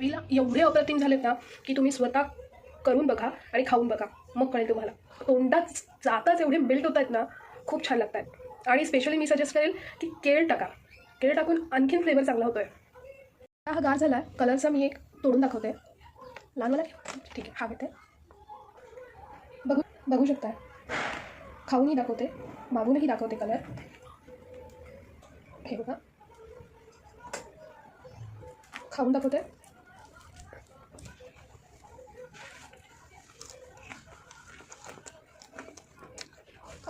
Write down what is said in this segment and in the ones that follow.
चवीला एवढे अप्रतिम झालेत ना की तुम्ही स्वतः करून बघा आणि खाऊन बघा. मग कळेल तुम्हाला. तोंडात जाताच एवढे बिल्ट होत आहेत ना खूप छान लागत आहेत. आणि स्पेशली मी सजेस्ट करेल की केळ टाका. केळ टाकून आणखीन फ्लेवर चांगला होतो आहे हा गार झाला कलरचा मी एक तोडून दाखवते. लहानवाला ठीक आहे हा घेते. बघू बघू शकता खाऊनही दाखवते मागूनही दाखवते कलर हे बघा. खाऊन दाखवते.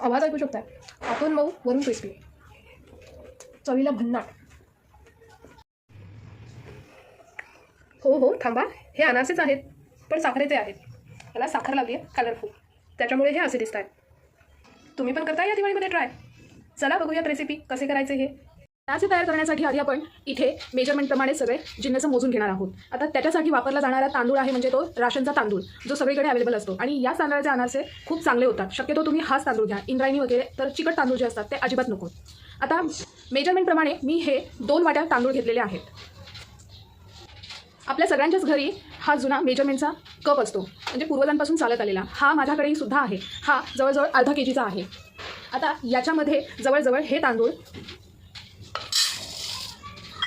आवाज ऐकू शकताय? आपण मऊ वरून क्रिस्पी चवीला भन्नाट. हो हो थांबा. हे अनासेच आहेत पण साखरेचे आहेत. याला साखर लावली आहे कलरफुल त्याच्यामुळे हे असे दिसत आहेत तुम्ही पण करता या दिवाळीमध्ये ट्राय चला बघूयात रेसिपी कसे करायचे हे. त्याचे तयार करण्यासाठी आधी आपण इथे मेजरमेंटप्रमाणे सगळे जिन्नसं मोजून घेणार आहोत. आता त्याच्यासाठी वापरला जाणारा तांदूळ आहे म्हणजे तो राशनचा तांदूळ जो सगळीकडे अवेलेबल असतो. आणि या तांदळाचे अनारसे खूप चांगले होतात. शक्यतो तुम्ही हाच तांदूळ घ्या. इंद्रायणी वगैरे तर चिकट तांदूळ जे असतात ते अजिबात नको. आता मेजरमेंटप्रमाणे मी हे दोन वाट्या तांदूळ घेतलेले आहेत. आपल्या सगळ्यांच्याच घरी हा जुना मेजरमेंटचा कप असतो. म्हणजे पूर्वजांपासून चालत आलेला. हा माझ्याकडेही सुद्धा आहे. हा जवळजवळ अर्धा के जीचा आहे. आता याच्यामध्ये जवळजवळ हे तांदूळ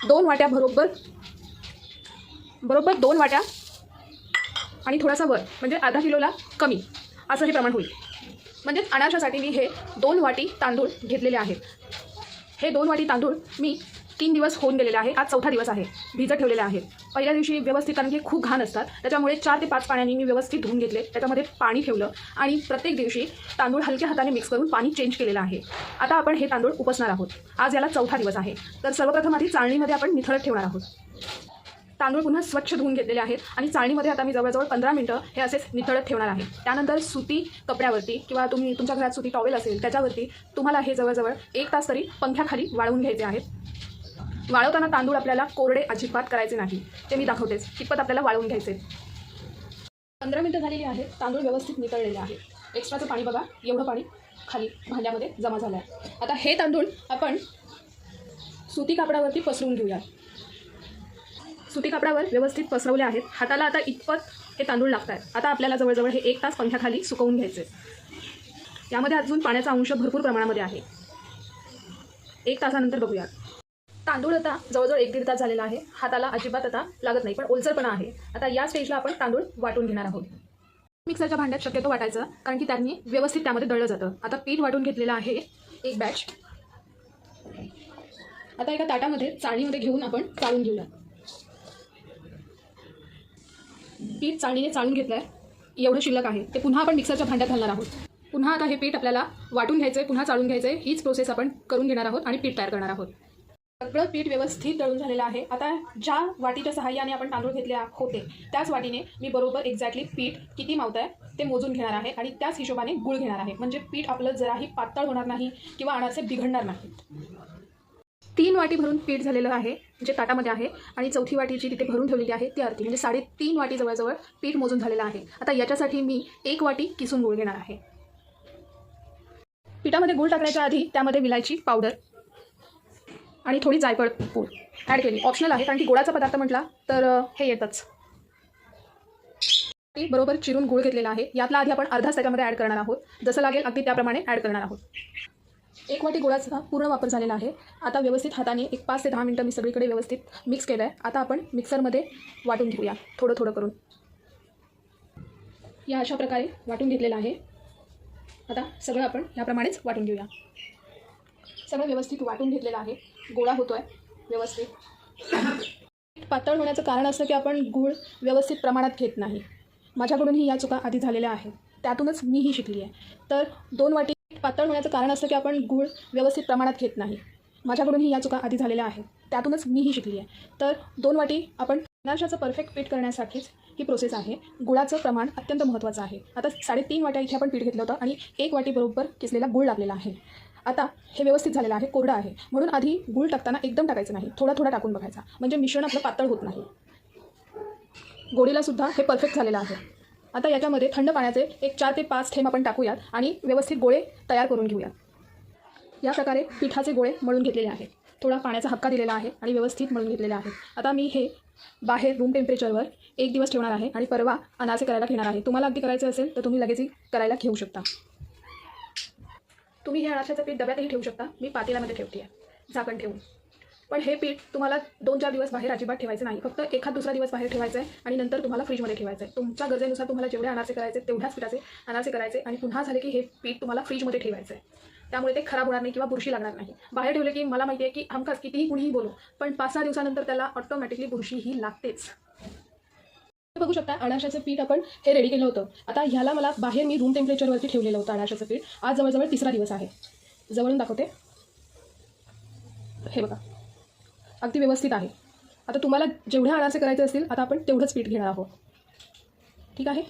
दोन वाट्या बरोबर बरोबर दोन वाट्या आणि थोडासा वर म्हणजे अर्धा किलोला कमी. असं हे प्रमाण होईल. म्हणजेच अनारशासाठी मी हे दोन वाटी तांदूळ घेतलेले आहेत. हे दोन वाटी तांदूळ मी तीन दिवस होऊन गेलेले आहे. आज चौथा दिवस आहे. भिजत ठेवलेले आहे. पहिल्या दिवशी व्यवस्थित कारण की खूप घाण असतात. त्याच्यामुळे चार ते पाच पाण्याने मी व्यवस्थित धुवून घेतले. त्याच्यामध्ये पाणी ठेवलं आणि प्रत्येक दिवशी तांदूळ हलक्या हाताने मिक्स करून पाणी चेंज केलेलं आहे. आता आपण हे तांदूळ उपसणार आहोत. आज याला चौथा दिवस आहे. तर सर्वप्रथम आधी चाळणीमध्ये आपण निथळत ठेवणार आहोत. तांदूळ पुन्हा स्वच्छ धुवून घेतलेले आहेत आणि चाळणीमध्ये आता मी जवळजवळ पंधरा मिनटं हे असेच निथळत ठेवणार आहे. त्यानंतर सुती कपड्यावरती किंवा तुम्ही तुमच्या घरात सुती टॉवेल असेल त्याच्यावरती तुम्हाला हे जवळजवळ एक तास तरी पंख्याखाली वाळवून घ्यायचे आहेत. वाळवताना तांदूळ आपल्याला कोरडे अजिबात करायचे नाही. ते मी दाखवतेच. कितपत आपल्याला वाळवून घ्यायचे. पंधरा मिनटं झालेली आहेत. तांदूळ व्यवस्थित नितळलेले आहेत. एक्स्ट्राचं पाणी बघा. एवढं पाणी खाली भांड्यामध्ये जमा झालं आहे आता हे तांदूळ आपण सुती कापडावरती पसरून घेऊया सुती कापडावर व्यवस्थित पसरवले आहेत. हाताला आता इतपत हे तांदूळ लागत आहेत आता आपल्याला जवळजवळ हे एक तास पंख्याखाली सुकवून घ्यायचे. यामध्ये अजून पाण्याचा अंश भरपूर प्रमाणामध्ये आहे. एक तासानंतर बघूयात. तांदूळ आता जवळजवळ एक दीड तास झालेला आहे. हाताला अजिबात आता लागत नाही पण ओलसरपणा आहे. आता या स्टेजला आपण तांदूळ वाटून घेणार आहोत. मिक्सरच्या भांड्यात शक्यतो वाटायचं कारण की त्यांनी व्यवस्थित त्यामध्ये दळलं जातं. आता पीठ वाटून घेतलेलं आहे एक बॅच आता एका ताटामध्ये चाळणीमध्ये घेऊन आपण चाळून घेऊया. पीठ चाळणीने चाळून घेतलं आहे एवढं शिल्लक आहे. ते पुन्हा आपण मिक्सरच्या भांड्यात घालणार आहोत. पुन्हा आता हे पीठ आपल्याला वाटून घ्यायचं आहे पुन्हा चाळून घ्यायचं आहे हीच प्रोसेस आपण करून घेणार आहोत आणि पीठ तयार करणार आहोत. सगळं पीठ व्यवस्थित दळून झालेलं आहे. आता ज्या वाटीच्या सहाय्याने आपण तांदूळ घेतले होते त्याच वाटीने मी बरोबर एक्झॅक्टली पीठ किती मावत आहे ते मोजून घेणार आहे आणि त्याच हिशोबाने गुळ घेणार आहे. म्हणजे पीठ आपलं जराही पातळ होणार नाही किंवा अनारसे बिघडणार नाहीत. तीन वाटी भरून पीठ झालेलं आहे जे ताटामध्ये आहे आणि चौथी वाटी जी तिथे भरून ठेवलेली आहे ती अर्धी म्हणजे साडेतीन वाटी जवळजवळ पीठ मोजून झालेलं आहे. आता याच्यासाठी मी एक वाटी किसून गुळ घेणार आहे. पिठामध्ये गुळ टाकण्याच्या आधी त्यामध्ये विलायची पावडर आणि थोडी जायफळ पूड. ॲड केली. ऑप्शनल आहे कारण की गोडाचा पदार्थ म्हटला तर हे येतच. बरोबर चिरून गुळ घेतलेला आहे. यातला आधी आपण अर्धाच त्याच्यामध्ये ॲड करणार आहोत. जसं लागेल अगदी त्याप्रमाणे ॲड करणार आहोत. एक वाटी गुळाचा पूर्ण वापर झालेला आहे. आता व्यवस्थित हाताने एक पाच ते दहा मिनटं मी सगळीकडे व्यवस्थित मिक्स केलं आहे आता आपण मिक्सरमध्ये वाटून घेऊया थोडं थोडं करून. या अशा प्रकारे वाटून घेतलेलं आहे. आता सगळं आपण याप्रमाणेच वाटून घेऊया. सगळं व्यवस्थित वाटून घेतलेलं आहे. गोळा होतो आहे व्यवस्थित. पातळ होण्याचं कारण असं की आपण गूळ व्यवस्थित प्रमाणात घेत नाही. माझ्याकडूनही या चुका आधी झालेल्या आहेत. त्यातूनच मीही शिकली आहे. तर दोन वाटी पातळ होण्याचं कारण असं की आपण गूळ व्यवस्थित प्रमाणात घेत नाही. माझ्याकडूनही या चुका आधी झालेल्या आहेत. त्यातूनच मीही शिकली आहे. तर दोन वाटी आपण अनारशाचं परफेक्ट पीठ करण्यासाठीच ही प्रोसेस आहे. गुळाचं प्रमाण अत्यंत महत्त्वाचं आहे. आता साडेतीन वाट्या इथे आपण पीठ घेतलं होतं आणि एक वाटी बरोबर किसलेला गुळ लागलेला आहे. आता हे व्यवस्थित झालेलं आहे कोरडं आहे. म्हणून आधी गुळ टाकताना एकदम टाकायचं नाही. थोडा थोडा टाकून बघायचा. म्हणजे मिश्रण आपलं पातळ होत नाही. गोडीला सुद्धा हे परफेक्ट झालेलं आहे. आता याच्यामध्ये थंड पाण्याचे एक चार ते पाच थेंब आपण टाकूयात आणि व्यवस्थित गोळे तयार करून घेऊयात. या प्रकारे पिठाचे गोळे मळून घेतलेले आहेत. थोडा पाण्याचा हक्का दिलेला आहे आणि व्यवस्थित मळून घेतलेला आहे आता मी हे बाहेर रूम टेम्परेचरवर एक दिवस ठेवणार आहे आणि परवा अनासे करायला घेणार आहे. तुम्हाला अगदी करायचं असेल तर तुम्ही लगेचही करायला घेऊ शकता. तुम्ही हे अनारशाचं पीठ डब्यातही ठेवू शकता. मी पातेल्यामध्ये ठेवते आहे झाकण ठेवून. पण हे पीठ तुम्हाला दोन चार दिवस बाहेर अजिबात ठेवायचं नाही. फक्त एखाद दुसरा दिवस बाहेर ठेवायचं आहे आणि नंतर तुम्हाला फ्रीजमध्ये ठेवायचं आहे तुमच्या गरजेनुसार तुम्हाला जेवढे अनारसे करायचे तेवढ्याच पिठाचे अनारसे करायचे आणि पुन्हा झाले की हे पीठ तुम्हाला फ्रीजमध्ये ठेवायचं आहे त्यामुळे ते खराब होणार नाही किंवा बुरशी लागणार नाही. बाहेर ठेवले की मला माहिती आहे की हमखास कितीही कुणीही बोलू पण पाच सहा दिवसानंतर त्याला ऑटोमॅटिकली बुरशी ही लागतेच. बघू शकता अनाशाचं पीठ आपण हे रेडी केलं होतं. आता ह्याला मला बाहेर मी रूम टेम्परेचरवरती ठेवलेलं होतं अनाशाचं पीठ. आज जवळजवळ तिसरा दिवस आहे. जवळून दाखवते. हे बघा. अगदी व्यवस्थित आहे. आता तुम्हाला जेवढ्या अनासे करायचे असतील आता आपण तेवढंच पीठ घेणार आहोत. ठीक आहे?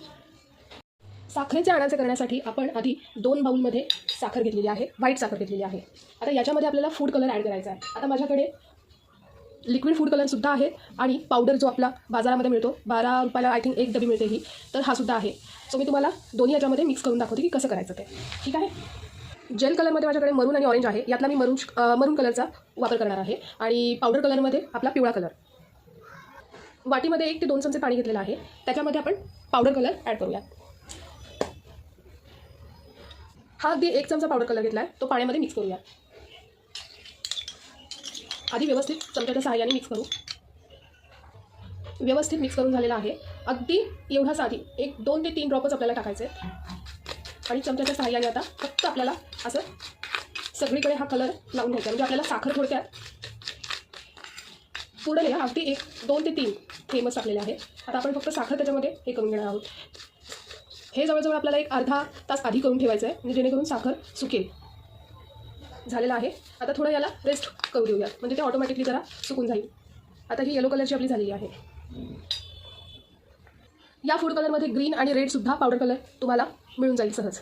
साखरेचे अनारसे करण्यासाठी आपण आधी दोन बाऊलमध्ये साखर घेतलेली आहे. व्हाईट साखर घेतलेली आहे. आता याच्यामध्ये आपल्याला फूड कलर ॲड करायचा आहे. आता माझ्याकडे लिक्विड फूड कलरसुद्धा आहे आणि पावडर जो आपला बाजारामध्ये मिळतो बारा रुपयाला आय थिंक एक डबी मिळते ही तर हा सुद्धा आहे. सो मी तुम्हाला दोन्ही याच्यामध्ये मिक्स करून दाखवते की कसं करायचं ते. ठीक आहे? जेल कलरमध्ये माझ्याकडे मरून आणि ऑरेंज आहे. यातला मी मरून मरून कलरचा वापर करणार आहे. आणि पावडर कलरमध्ये आपला पिवळा कलर वाटीमध्ये एक ते दोन चमचे पाणी घेतलेलं आहे. त्याच्यामध्ये आपण पावडर कलर ॲड करूया. हा अगदी एक चमचा पावडर कलर घेतला आहे तो पाण्यामध्ये मिक्स करूया. आधी व्यवस्थित चमच्याच्या सहाय्याने मिक्स करू. व्यवस्थित मिक्स करून झालेला आहे. अगदी एवढाच आधी एक दोन ते तीन ड्रॉपच आपल्याला टाकायचे आहेत. आणि चमच्याच्या सहाय्याने आता फक्त आपल्याला असं सगळीकडे हा कलर लावून घ्यायचा म्हणजे आपल्याला साखर थोडक्यात पूर्ण अगदी एक दोन ते तीन फेमस टाकलेले आहे. आता आपण फक्त साखर त्याच्यामध्ये हे करून घेणार आहोत. हे जवळजवळ आपल्याला एक अर्धा तास आधी करून ठेवायचं आहे. म्हणजे जेणेकरून साखर सुकेल. झालेलं आहे. आता थोडं याला रेस्ट करू देऊयात. म्हणजे ते ऑटोमॅटिकली जरा सुकून जाईल. आता ही येलो कलरची आपली झालेली आहे. या फूड कलरमध्ये ग्रीन आणि रेडसुद्धा पावडर कलर तुम्हाला मिळून जाईल सहज.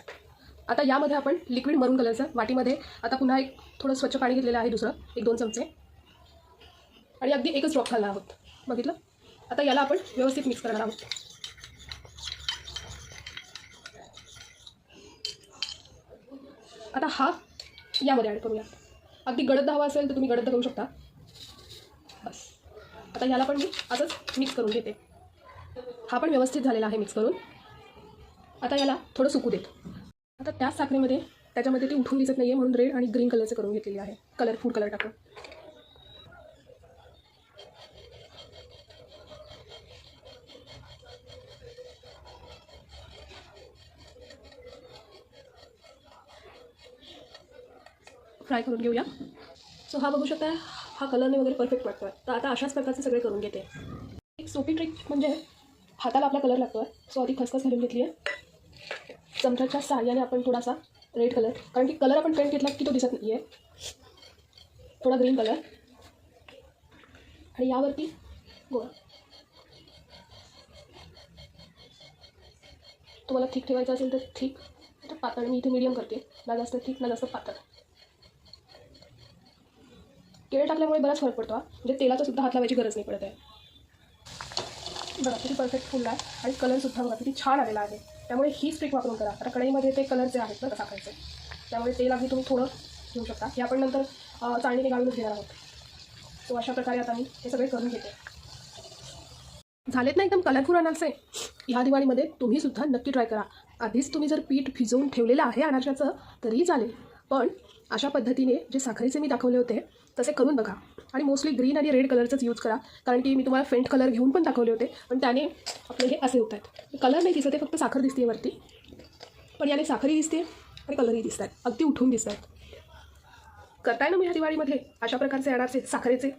आता यामध्ये आपण लिक्विड मरून कलरचं वाटीमध्ये आता पुन्हा एक थोडं स्वच्छ पाणी घेतलेलं आहे दुसरं. एक दोन चमचे. आणि अगदी एकच ड्रॉप घालणार आहोत. बघितलं? आता याला आपण व्यवस्थित मिक्स करणार आहोत. आता हा यामध्ये ॲड करूया अगदी गडद हवा असेल तर तुम्ही गडद करू शकता. बस. आता ह्याला पण मी असंच मिक्स करून घेते. हा पण व्यवस्थित झालेला आहे मिक्स करून. आता याला थोडं सुकू देत. आता त्याच साखरेमध्ये त्याच्यामध्ये ती उठून दिसत नाही आहे म्हणून रेड आणि ग्रीन कलरचं करून घेतलेली आहे. कलर फूड कलर टाकून. फ्राय करून घेऊया. सो हा बघू शकता हा कलरने वगैरे परफेक्ट वाटतो आहे तर आता अशाच प्रकारचे सगळे करून घेते. एक सोपी ट्रिक म्हणजे हाताला आपला कलर लागतो आहे सो आधी खसखस घालून घेतली आहे चमच्याच्या सहाय्याने आपण थोडासा रेड कलर कारण की कलर आपण पेंट घेतला की तो दिसत नाही आहे थोडा ग्रीन कलर आणि यावरती गोळा. तुम्हाला थिक ठेवायचं असेल तर ठीक तर पातळ मी इथे मीडियम करते. ना जास्त ठीक ना जास्त पातळ. केळ टाकल्यामुळे बराच फरक पडतो हा. म्हणजे तेलाचा सुद्धा हात लावायची गरज नाही पडत आहे. बघा किती परफेक्ट फुलला आहे आणि कलरसुद्धा बघा किती छान आलेला आहे. त्यामुळे ही स्ट्रिक वापरून करा. आता कढईमध्ये ते कलर जे आहेत बरं का साखरेचे त्यामुळे तेल अगदी तुम्ही थोडं घेऊ शकता. हे आपण नंतर चाळणी चाळणीने गाळूनच घेणार आहोत. सो अशा प्रकारे आता मी हे सगळे करून घेते. झालेत ना एकदम कलरफुल अनारसे ह्या दिवाळीमध्ये तुम्ही सुद्धा नक्की ट्राय करा. आधीच तुम्ही जर पीठ भिजवून ठेवलेलं आहे अनारशाचं तरीही चालेल. पण अशा पद्धतीने जे साखरेचे मी दाखवले होते तसे करून बघा. आणि मोस्टली ग्रीन आणि रेड कलरचंच यूज करा. कारण की मी तुम्हाला फेंट कलर घेऊन पण दाखवले होते पण त्याने आपले हे असे होत आहेत कलर नाही दिसत आहे फक्त साखर दिसते वरती. पण याने साखरही दिसते आणि कलरही दिसत आहेत अगदी उठून दिसत आहेत करताय ना मी ह्या दिवाळीमध्ये अशा प्रकारचे अनारसे साखरेचे?